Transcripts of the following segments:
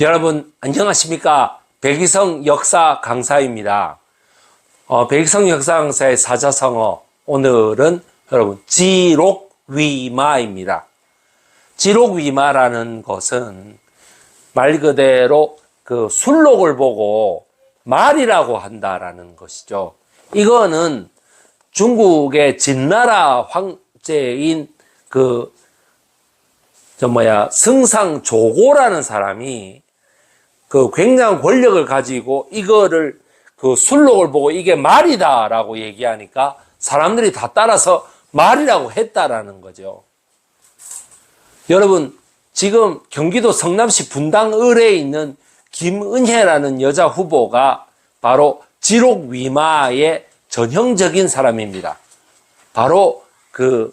여러분 안녕하십니까 백이성 역사 강사입니다. 어, 백이성 역사 강사의 사자성어 오늘은 여러분 지록위마입니다. 지록위마라는 것은 말 그대로 그 술록을 보고 말이라고 한다라는 것이죠. 이거는 중국의 진나라 황제인 그, 저 뭐야, 승상 조고라는 사람이 그 굉장한 권력을 가지고 이거를 그 술록을 보고 이게 말이다라고 얘기하니까 사람들이 다 따라서 말이라고 했다라는 거죠. 여러분, 지금 경기도 성남시 분당 을에 있는 김은혜라는 여자 후보가 바로 지록 위마의 전형적인 사람입니다. 바로 그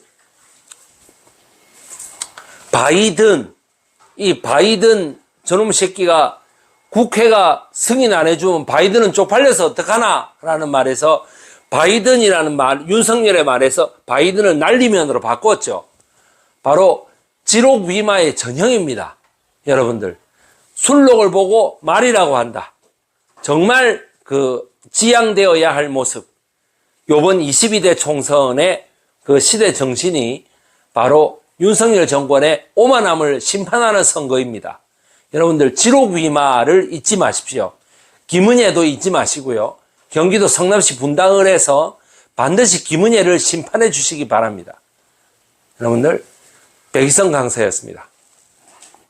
바이든 이 바이든 저놈 새끼가 국회가 승인 안 해주면 바이든은 쪽팔려서 어떡하나 라는 말에서 바이든이라는 말 윤석열의 말에서 바이든을 날리면으로 바꿨죠. 바로 지록 위마의 전형입니다. 여러분들 술록을 보고 말이라고 한다. 정말 그 지양되어야 할 모습. 요번 22대 총선의 그 시대 정신이 바로 윤석열 정권의 오만함을 심판하는 선거입니다. 여러분들 지록 위마를 잊지 마십시오. 김은혜도 잊지 마시고요. 경기도 성남시 분당을해서 반드시 김은혜를 심판해 주시기 바랍니다. 여러분들 백이성 강사였습니다.